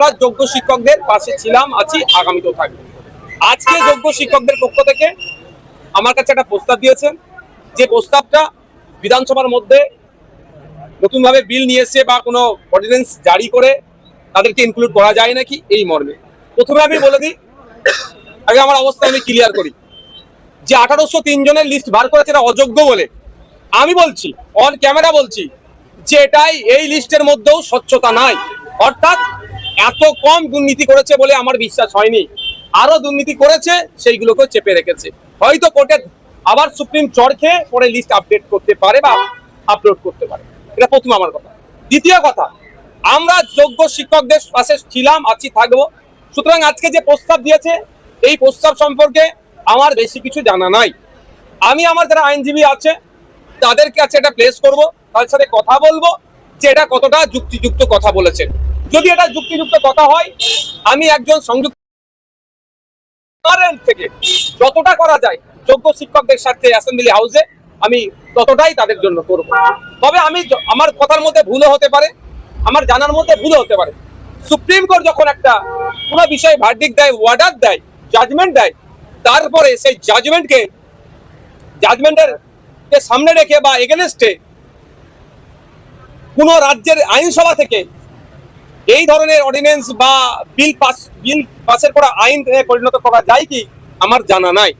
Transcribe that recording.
আমরা যোগ্য শিক্ষকদের পাশে ছিলাম, আছি, আগামীতেও থাকব। আজকে যোগ্য শিক্ষকদের পক্ষ থেকে আমার কাছে একটা প্রস্তাব দিয়েছেন। যে প্রস্তাবটা বিধানসভার মধ্যে নতুনভাবে বিল নিয়ে এসে বা কোনো অর্ডিন্যান্স জারি করে তাদেরকে ইনক্লুড করা যায় নাকি, এই মর্মে। প্রথমে আমি বলে দিই, আগে আমার অবস্থা আমি ক্লিয়ার করি। যে আঠারোশো তিন জনের লিস্ট বার করেছে এটা অযোগ্য বলে। আমি বলছি অন ক্যামেরা বলছি, যে এটাই এই লিস্টের মধ্যেও স্বচ্ছতা নাই। অর্থাৎ এত কম দুর্নীতি করেছে বলে আমার বিশ্বাস হয়নি। আরও দুর্নীতি করেছে সেইগুলোকে চেপে রেখেছে। হয়তো কোর্টে আবার সুপ্রিম চড় খেয়ে পরে লিস্ট আপডেট করতে পারে বা আপলোড করতে পারে। এটা প্রথম আমার কথা। দ্বিতীয় কথা, আমরা যোগ্য শিক্ষকদের পাশে ছিলাম, আছি, থাকব। সুতরাং আজকে যে প্রস্তাব দিয়েছে, এই প্রস্তাব সম্পর্কে আমার বেশি কিছু জানা নাই। আমি আমার যারা আইনজীবী আছে, তাদের কাছে এটা প্লেস করব, তাদের সাথে কথা বলব যে এটা কতটা যুক্তিযুক্ত কথা বলেছে যদি এটা যুক্তিযুক্ত কথা হয়, আমি একজন সংযুক্ত থেকে যতটা করা যায় যোগ্য শিক্ষকদের সাথে অ্যাসেম্বলি হাউসে আমি ততটাই তাদের জন্য করব। তবে আমি আমার কথার মধ্যে ভুলও হতে পারে, আমার জানার মধ্যে ভুলও হতে পারে। সুপ্রিম কোর্ট যখন একটা কোনো বিষয়ে ভার্ডিক দেয় ওয়ার্ডার দেয় জাজমেন্ট দেয়, তারপরে সেই জাজমেন্টকে জাজমেন্টের সামনে রেখে বা এগেনস্টে কোনো রাজ্যের আইনসভা থেকে এই ধরনের অর্ডিনেন্স বা বিল পাস বিল পাসের পর আইন পরিণত করা যায় কি? আমার জানা নাই।